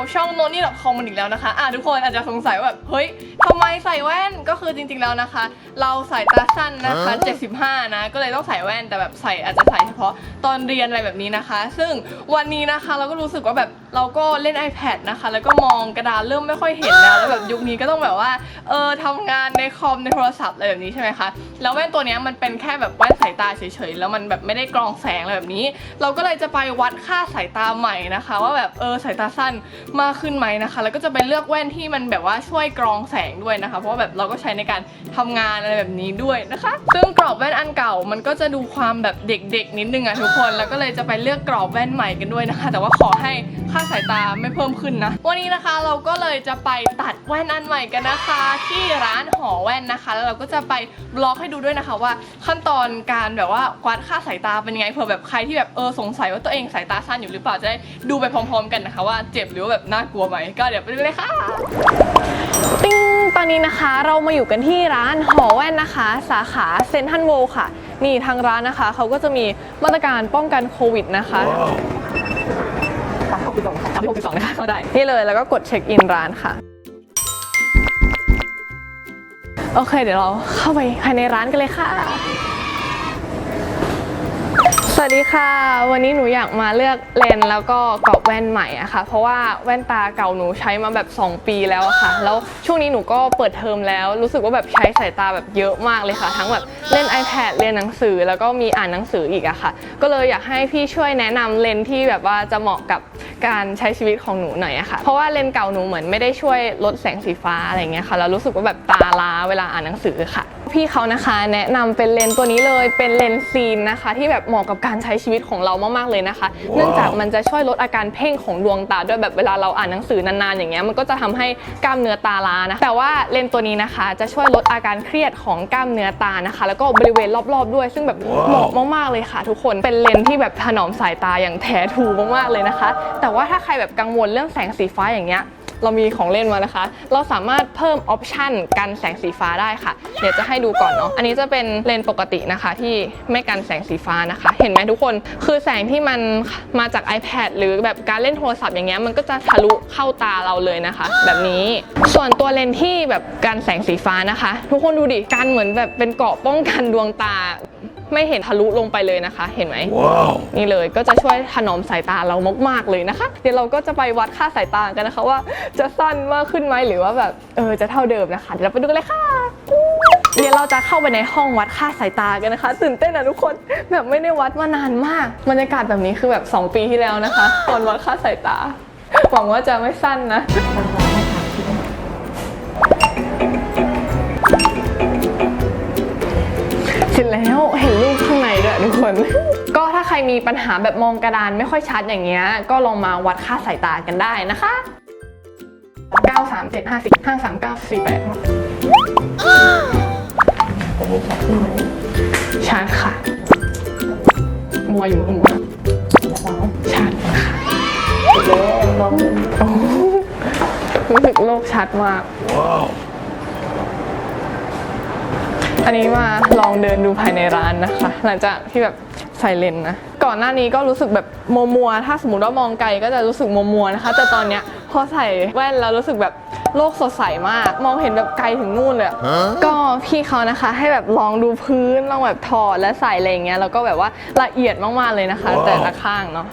บช่องโนนี่ดอทคอมมันอีกแล้วนะคะอะทุกคนอาจจะสงสัยว่าแบบเฮ้ยทำไมใส่แว่นก็คือจริงๆแล้วนะคะ เราสายตาสั้นนะคะ 75 นะ ก็เลยต้องใส่แว่นแต่แบบใส่อาจจะใส่เฉพาะตอนเรียนอะไรแบบนี้นะคะ ซึ่งวันนี้นะคะเราก็รู้สึกว่าแบบเราก็เล่น iPad นะคะ แล้วก็มองกระดานเริ่มไม่ค่อยเห็นแล้วแล้วแบบยุคนี้ก็ต้องแบบว่าเออทำงานในคอมในโทรศัพท์อะไรแบบนี้ใช่ไหมคะแล้วแว่นตัวเนี้ยมันเป็นแค่แบบแว่นสายตาเฉยๆแล้วมันแบบไม่ได้กรองแสงอะไรแบบนี้ เราก็เลยจะไปวัดค่าสายตาใหม่นะคะ ว่าแบบเออสายตาสั้นมากขึ้นไหมนะคะ แล้วก็จะไปเลือกแว่นที่มันแบบว่าช่วยกรองแสงด้วยนะคะ เพราะว่าแบบเราก็ใช้ในการทำงานอะไรแบบนี้ด้วยนะคะ ซึ่งกรอบแว่นอันเก่ามันก็จะดูความแบบเด็กๆ นิดนึงอะทุกคน แล้วก็เลยจะไปเลือกกรอบแว่นใหม่กันด้วยนะคะ แต่ว่าขอให้ค่าสายตาไม่เพิ่มขึ้นนะ วันนี้นะคะเราก็เลยจะไปตัดแว่นอันใหม่กันนะคะ ที่ร้านหอแว่นนะคะ แล้วเราก็จะไปบล็อกให้ดูด้วยนะคะว่าขั้นตอนการแบบว่าวัดค่าสายตาเป็นยังไงเผื่อแบบใครที่แบบเออสงสัยว่าตัวเองสายตาสั้นอยู่หรือเปล่าจะได้ดูไปพร้อม ๆ กันนะคะว่าเจ็บหรือว่าแบบน่ากลัวไหมก็เดี๋ยวไปดูเลยค่ะติ้งตอนนี้นะคะเรามาอยู่กันที่ร้านหอแว่นนะคะ สาขาเซนทันโวค่ะ นี่ทางร้านนะคะเขาก็จะมีมาตรการป้องกันโควิดนะคะสามหกสิบสองสามหกสิบสองนะคะเข้าได้นี่เลยแล้วก็กดเช็คอินร้านค่ะโอเค เดี๋ยวเราเข้าไปภายในร้านกันเลยค่ะส วัสดีค่ะ วันนี้หนูอยากมาเลือกเลนแล้วก็กรอบแว่นใหม่อะค่ะ เพราะว่าแว่นตาเก่าหนูใช้มาแบบ 2 ปีแล้วค่ะ แล้วช่วงนี้หนูก็เปิดเทอมแล้ว รู้สึกว่าแบบใช้สายตาแบบเยอะมากเลยค่ะ ทั้งแบบเล่น iPad เรียนหนังสือแล้วก็มีอ่านหนังสืออีกอะค่ะ ก็เลยอยากให้พี่ช่วยแนะนำเลนที่แบบว่าจะเหมาะกับการใช้ชีวิตของหนูหน่อยอะค่ะ เพราะว่าเลนเก่าหนูเหมือนไม่ได้ช่วยลดแสงสีฟ้าอะไรเงี้ยค่ะแล้วรู้สึกว่าแบบตาล้าเวลาอ่านหนังสือค่ะ พี่เขานะคะ แนะนำเป็นเลนส์ตัวนี้เลยเป็นเลนส์ซีนนะคะ ที่แบบเหมาะกับการใช้ชีวิตของเรามากๆเลยนะคะ เนื่องจากมันจะช่วยลดอาการเพ่งของดวงตาด้วยแบบเวลาเราอ่านหนังสือนานๆอย่างเงี้ยมันก็จะทำให้กล้ามเนื้อตาล้านะแต่ว่าเลนส์ตัวนี้นะคะ จะช่วยลดอาการเครียดของกล้ามเนื้อตานะคะ แล้วก็บริเวณรอบๆด้วย ซึ่งแบบเหมาะมากๆเลยค่ะ ทุกคนเป็นเลนส์ที่แบบถนอมสายตาอย่างแท้ถูมากๆเลยนะคะ แต่ว่าถ้าใครแบบกังวลเรื่องแสงสีฟ้าอย่างเงี้ย เรามีของเล่นมานะคะ เราสามารถเพิ่มออปชันกันแสงสีฟ้าได้ค่ะ เดี๋ยวจะให้ดูก่อนเนาะ อันนี้จะเป็นเลนส์ปกตินะคะ ที่ไม่กันแสงสีฟ้านะคะ เห็นไหมทุกคน คือแสงที่มันมาจาก iPad หรือแบบการเล่นโทรศัพท์อย่างเงี้ย มันก็จะทะลุเข้าตาเราเลยนะคะ แบบนี้ ส่วนตัวเลนส์ที่แบบกันแสงสีฟ้านะคะ ทุกคนดูดิ กันเหมือนแบบเป็นเกราะป้องกันดวงตา ไม่เห็นทะลุลงไปเลยนะคะ เห็นไหมนี่เลยก็จะช่วยถนอมสายตาเรามากๆเลยนะคะ เดี๋ยวเราก็จะไปวัดค่าสายตากันนะคะว่าจะสั้นมากขึ้นไหมหรือว่าแบบเออจะเท่าเดิมนะคะ เดี๋ยวเราไปดูกันเลยค่ะเดี๋ยวเราจะเข้าไปในห้องวัดค่าสายตากันนะคะ ตื่นเต้นนะทุกคนแบบไม่ได้วัดมานานมากบรรยากาศแบบนี้คือแบบ 2 ปีที่แล้วนะคะ ตอนวัดค่าสายตาหวังว่าจะไม่สั้นนะ เสร็จแล้วเห็นรูปข้างในด้วยทุกคน ก็ถ้าใครมีปัญหาแบบมองกระดานไม่ค่อยชัดอย่างเงี้ย ก็ลองมาวัดค่าสายตากันได้นะคะ 9 3 7 5 10 5 3 9 4 8ชัดค่ะ มัวอยู่หัวชัดค่ะโอ้รู้สึกโลกชัดมาก อันนี้มาลองเดินดูภายในร้านนะคะ หลังจากที่แบบใส่เลนส์นะก่อนหน้านี้ก็รู้สึกแบบมัวมัวๆถ้าสมมติว่ามองไกลก็จะรู้สึกมัวมัวๆนะคะ แต่ตอนเนี้ยพอใส่แว่นแล้วรู้สึกแบบโลกสดใสมาก มองเห็นแบบไกลถึงนู่นเลยอะก็พี่เขานะคะ ให้แบบลองดูพื้นลองแบบถอดและใส่อะไรอย่างเงี้ยแล้วก็แบบว่าละเอียดมากๆเลยนะคะ แต่ละข้างเนาะ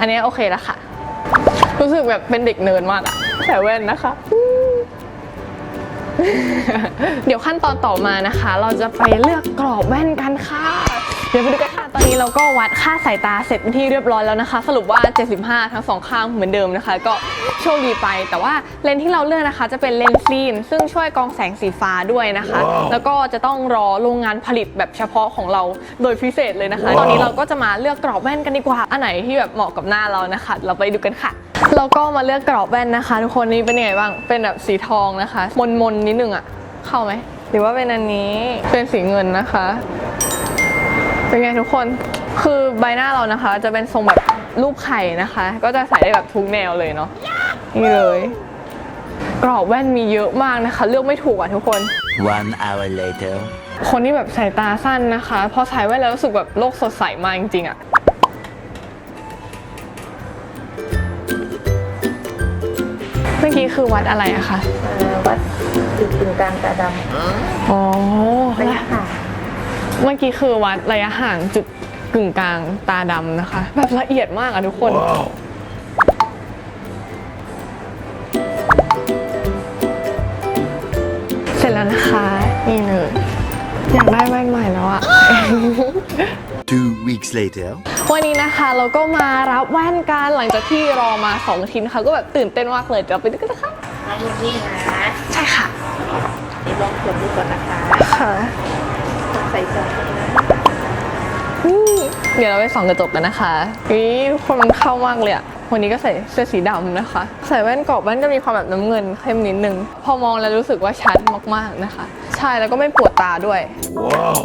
อันนี้โอเคแล้วค่ะ รู้สึกแบบเป็นเด็กเนิร์ดมากอะใส่แว่นนะคะ เดี๋ยวขั้นตอนต่อมานะคะ เราจะไปเลือกกรอบแว่นกันค่ะ เดี๋ยวไปดูกันค่ะ ตอนนี้เราก็วัดค่าสายตาเสร็จเป็นที่เรียบร้อยแล้วนะคะ สรุปว่า 75 ทั้งสองข้างเหมือนเดิมนะคะ ก็โชคดีไป แต่ว่าเลนส์ที่เราเลือกนะคะ จะเป็นเลนส์ซีนซึ่งช่วยกรองแสงสีฟ้าด้วยนะคะ แล้วก็จะต้องรอโรงงานผลิตแบบเฉพาะของเราโดยพิเศษเลยนะคะ ตอนนี้เราก็จะมาเลือกกรอบแว่นกันดีกว่าอันไหนที่แบบเหมาะกับหน้าเรานะคะ เราไปดูกันค่ะ เราก็มาเลือกกรอบแว่นนะคะ ทุกคนนี่เป็นยังไงบ้าง เป็นแบบสีทองนะคะ มนมนๆนิดนึงอะเข้าไหม หรือว่าเป็นอันนี้ เป็นสีเงินนะคะ เป็นไงทุกคน คือใบหน้าเรานะคะ จะเป็นทรงแบบรูปไข่นะคะ ก็จะใส่ได้แบบทุกแนวเลยเนาะ นี่เลย กรอบแว่นมีเยอะมากนะคะ เลือกไม่ถูกอะทุกคน One hour later. คนที่แบบสายตาสั้นนะคะ พอใส่แว่นแล้วรู้สึกแบบโลกสดใสมากจริงๆอะ มื่อกี้คือวัดอะไรอะคะเอ่อวัดจุดกึ่งกลางตาดอ๋อำระยะห่างเมื่อกี้คือวัดระยะห่างจุดกึ่งกลางตาดำนะคะ แบบละเอียดมากอะทุกคน เสร็จแล้วนะคะ นี่เลยอยากได้แว่นใหม่แล้วอะ Two weeks later. วันนี้นะคะเราก็มารับแว่นกันหลังจากที่รอมา2อาทิตย์นะคะก็แบบตื่นเต้นมากเลยเดี๋ยวเราไปดูกันนะคะมาอยู่นี่นะใช่ค่ะเดี๋ยวลองตรวจดูก่อนนะคะค่ะใส่ซองนะนี่เดี๋ยวเราไปส่องกระจกกันนะคะนี่ทุกคนมันเข้ามากเลยอะวันนี้ก็ใส่เสื้อสีดำนะคะ ใส่แว่นกรอบแว่นก็มีความแบบน้ำเงินเข้มนิดนึง พอมองแล้วรู้สึกว่าชัดมากๆนะคะ ใช่แล้วก็ไม่ปวดตาด้วย Wow.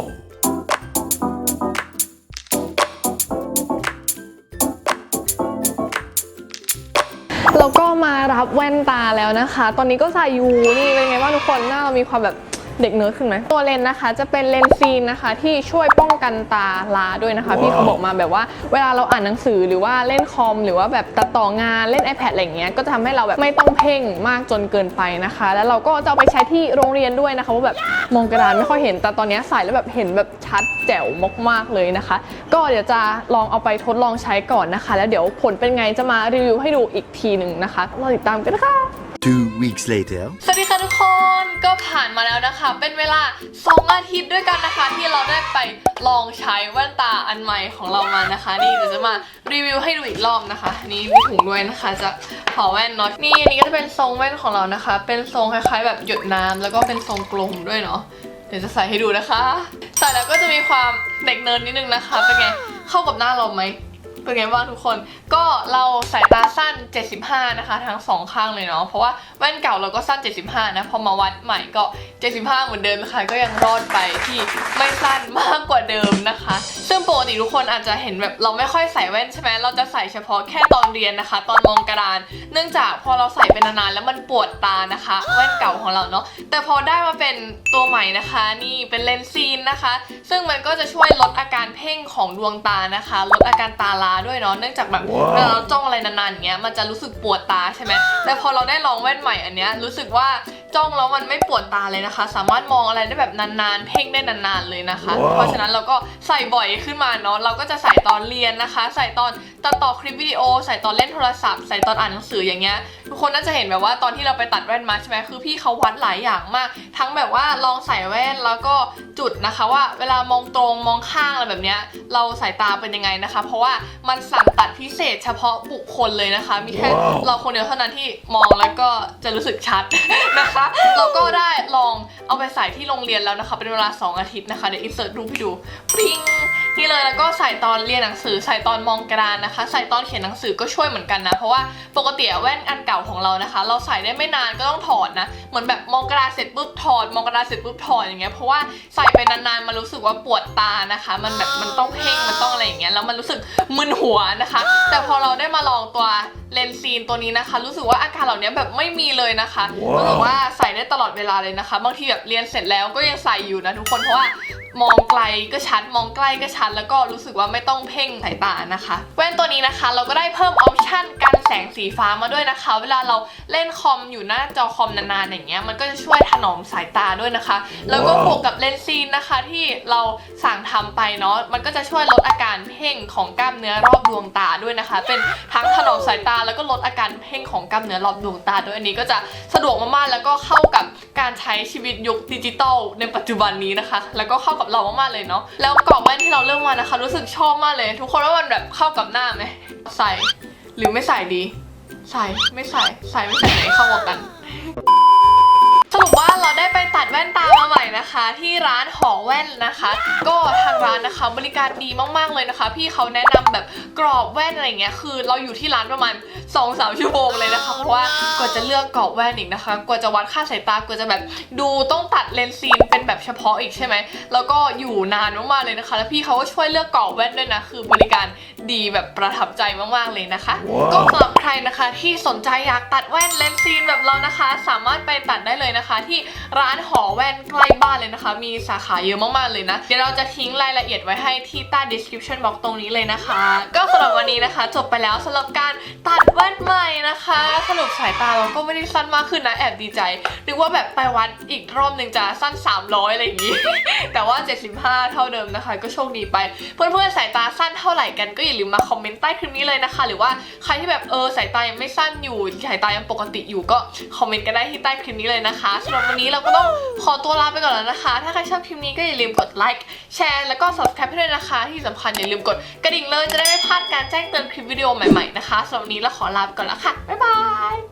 แล้วก็มารับแว่นตาแล้วนะคะ ตอนนี้ก็ใส่อยู่นี่เป็นไงบ้างทุกคนหน้าเรามีความแบบ เด็กเนิร์ดขึ้นไหมตัวเลนส์นะคะ จะเป็นเลนส์ซีนนะคะ ที่ช่วยป้องกันตาลาด้วยนะคะ พี่เขาบอกมาแบบว่าเวลาเราอ่านหนังสือหรือว่าเล่นคอม หรือว่าแบบตัดต่องานเล่น iPad อะไรอย่างเงี้ยก็จะทำให้เราแบบไม่ต้องเพ่งมากจนเกินไปนะคะ แล้วเราก็จะเอาไปใช้ที่โรงเรียนด้วยนะคะว่าแบบมองกระดานไม่ค่อยเห็นแต่ตอนเนี้ยใส่แล้วแบบเห็นแบบชัดแจ๋วมากๆเลยนะคะ ก็เดี๋ยวจะลองเอาไปทดลองใช้ก่อนนะคะ แล้วเดี๋ยวผลเป็นไงจะมารีวิวให้ดูอีกทีหนึ่งนะคะรอติดตามกันนะคะ Two weeks later. สวัสดีค่ะทุกคน ก็ผ่านมาแล้วนะคะ เป็นเวลา 2 อาทิตย์ด้วยกันนะคะ ที่เราได้ไปลองใช้แว่นตาอันใหม่ของเรามานะคะ นี่เดี๋ยวจะมารีวิวให้ดูอีกรอบนะคะนี่มีถุงด้วยนะคะ จะขอแว่นเนาะนี่อันนี้ก็จะเป็นทรงแว่นของเรานะคะ เป็นทรงคล้ายๆ แบบหยดน้ำแล้วก็เป็นทรงกลมด้วยเนาะเดี๋ยวจะใส่ให้ดูนะคะ ใส่แล้วก็จะมีความเด็กเนิร์ดนิดนึงนะคะเป็นไงเข้ากับหน้าเราไหม เป็นไงบ้างทุกคน ก็เราสายตาสั้น 75 นะคะ ทั้งสองข้างเลยเนาะ เพราะว่าแว่นเก่าเราก็สั้น 75 นะ พอมาวัดใหม่ก็ 75 เหมือนเดิมค่ะ ก็ยังรอดไปที่ไม่สั้นมากกว่าเดิมนะคะ ซึ่งปกติทุกคนอาจจะเห็นแบบเราไม่ค่อยใส่แว่นใช่ไหมเราจะใส่เฉพาะแค่ตอนเรียนนะคะ ตอนมองกระดาน เนื่องจากพอเราใส่เป็นนานๆแล้วมันปวดตานะคะ แว่นเก่าของเราเนาะ แต่พอได้มาเป็นตัวใหม่นะคะ นี่เป็นเลนส์ซีนนะคะ ซึ่งมันก็จะช่วยลดอาการเพ่งของดวงตานะคะ ลดอาการตาลาด้วยเนาะเนื่องจากแบบว้าวเวลาเราจ้องอะไรนานๆอย่างเงี้ยมันจะรู้สึกปวดตาใช่ไหมแต่พอเราได้ลองแว่นใหม่อันเนี้ยรู้สึกว่า จ้องแล้วมันไม่ปวดตาเลยนะคะ สามารถมองอะไรได้แบบนานๆ เพ่งได้นานๆเลยนะคะว้าวเพราะฉะนั้นเราก็ใส่บ่อยขึ้นมาเนาะเราก็จะใส่ตอนเรียนนะคะ ใส่ตอนตัดต่อคลิปวิดีโอ ใส่ตอนเล่นโทรศัพท์ ใส่ตอนอ่านหนังสืออย่างเงี้ยทุกคนน่าจะเห็นแบบว่าตอนที่เราไปตัดแว่นมาใช่ไหมคือพี่เขาวัดหลายอย่างมาก ทั้งแบบว่าลองใส่แว่นแล้วก็จุดนะคะว่า เวลามองตรงมองข้างอะไรแบบเนี้ยเราสายตาเป็นยังไงนะคะ เพราะว่ามันสั่งตัดพิเศษเฉพาะบุคคลเลยนะคะ มีแค่ว้าวเราคนเดียวเท่านั้นที่มองแล้วก็จะรู้สึกชัดนะคะเราก็ได้ลองเอาไปใส่ที่โรงเรียนแล้วนะคะ เป็นเวลา 2 อาทิตย์นะคะ เดี๋ยวอินเสิร์ตรูปให้ดูปิ๊ง นี่เลยแล้วก็ใส่ตอนเรียนหนังสือ ใส่ตอนมองกระดานนะคะ ใส่ตอนเขียนหนังสือก็ช่วยเหมือนกันนะ เพราะว่าปกติอะแว่นอันเก่าของเรานะคะ เราใส่ได้ไม่นานก็ต้องถอดนะ เหมือนแบบมองกระดาษเสร็จปุ๊บถอด มองกระดาษเสร็จปุ๊บถอดอย่างเงี้ย เพราะว่าใส่ไปนานๆมันรู้สึกว่าปวดตานะคะ มันแบบมันต้องเพ่งมันต้องอะไรอย่างเงี้ย แล้วมันรู้สึกมึนหัวนะคะ แต่พอเราได้มาลองตัวเลนส์ซีนตัวนี้นะคะ รู้สึกว่าอาการเหล่านี้แบบไม่มีเลยนะคะว้าวรู้สึกว่าใส่ได้ตลอดเวลาเลยนะคะ บางทีแบบเรียนเสร็จแล้วก็ยังใส่อยู่นะทุกคน เพราะว่า มองไกลก็ชัดมองใกล้ก็ชัด แล้วก็รู้สึกว่าไม่ต้องเพ่งสายตานะคะ แว่นตัวนี้นะคะ เราก็ได้เพิ่มออปชั่นกันแสงสีฟ้ามาด้วยนะคะ เวลาเราเล่นคอมอยู่หน้าจอคอมนานๆอย่างเงี้ยมันก็จะช่วยถนอมสายตาด้วยนะคะ แล้วก็บวกกับเลนส์ซีนนะคะที่เราสั่งทำไปเนาะมันก็จะช่วยลดอาการเพ่งของกล้ามเนื้อรอบดวงตาด้วยนะคะ เป็นทั้งถนอมสายตาแล้วก็ลดอาการเพ่งของกล้ามเนื้อรอบดวงตาด้วยอันนี้ก็จะสะดวกมากๆแล้วก็เข้ากับการใช้ชีวิตยุคดิจิตอลในปัจจุบันนี้นะคะ แล้วก็เข้ากับเรามากๆเลยเนาะแล้วกรอบแว่นที่เราเลือกมานะคะ รู้สึกชอบมากเลย ทุกคนว่ามันแบบเข้ากับหน้าไหมใส่หรือไม่ใส่ดี ใส่ไม่ใส่ใส่ไม่ใส่ไหนเข้ากับกัน ว่าเราได้ไปตัดแว่นตามาใหม่นะคะ ที่ร้านหอแว่นนะคะ ก็ทางร้านนะคะบริการดีมากๆเลยนะคะ พี่เขาแนะนำแบบกรอบแว่นอะไรเงี้ยคือ เราอยู่ที่ร้านประมาณ2อสชั่วโมงเลยนะคะ เพราะว่ากว่าจะเลือกกรอบแว่นอีกนะคะ กว่าจะวัดค่าสายตากว่าจะแบบดูต้องตัดเลนส์ซีนเป็นแบบเฉพาะอีกใช่ไหมแล้วก็อยู่นานมากๆเลยนะคะ แล้วพี่เขาก็ช่วยเลือกกรอบแว่นด้วยนะคือบริการดีแบบประทับใจมากๆเลยนะคะว้าวก็สำหรับใครนะคะที่สนใจอยากตัดแว่นเลนส์ซีนแบบเรานะคะ สามารถไปตัดได้เลยนะคะที่ร้านหอแว่นใกล้บ้านเลยนะคะ มีสาขาเยอะมากๆเลยนะ เดี๋ยวเราจะทิ้งรายละเอียดไว้ให้ที่ใต้ description box ตรงนี้เลยนะคะ ก็สำหรับวันนี้นะคะ จบไปแล้วสำหรับการตัดแว่นใหม่นะคะ สรุปสายตาเราก็ไม่ได้สั้นมากขึ้นนะแอบดีใจนึกว่าแบบไปวัดอีกรอบหนึ่งจะสั้น 300อะไรอย่างนี้ แต่ว่า 75 เท่าเดิมนะคะ ก็โชคดีไปเพื่อนๆสายตา สั้นเท่าไหร่กันก็อย่าลืมมาคอมเมนต์ใต้คลิปนี้เลยนะคะ หรือว่าใครที่แบบเออสายตายังไม่สั้นอยู่สายตายังปกติอยู่ก็คอมเมนต์กันได้ที่ใต้คลิปนี้เลยนะคะสำหรับวันนี้เราก็ต้องขอตัวลาไปก่อนแล้วนะคะ ถ้าใครชอบคลิปนี้ก็อย่าลืมกดไลค์แชร์แล้วก็ subscribe ให้ด้วยนะคะ ที่สำคัญอย่าลืมกดกระดิ่งเลยจะได้ไม่พลาดการแจ้งเตือนคลิปวิดีโอใหม่ๆนะคะสำหรับวันนี้เราขอลาไปก่อนแล้วค่ะบ๊ายบาย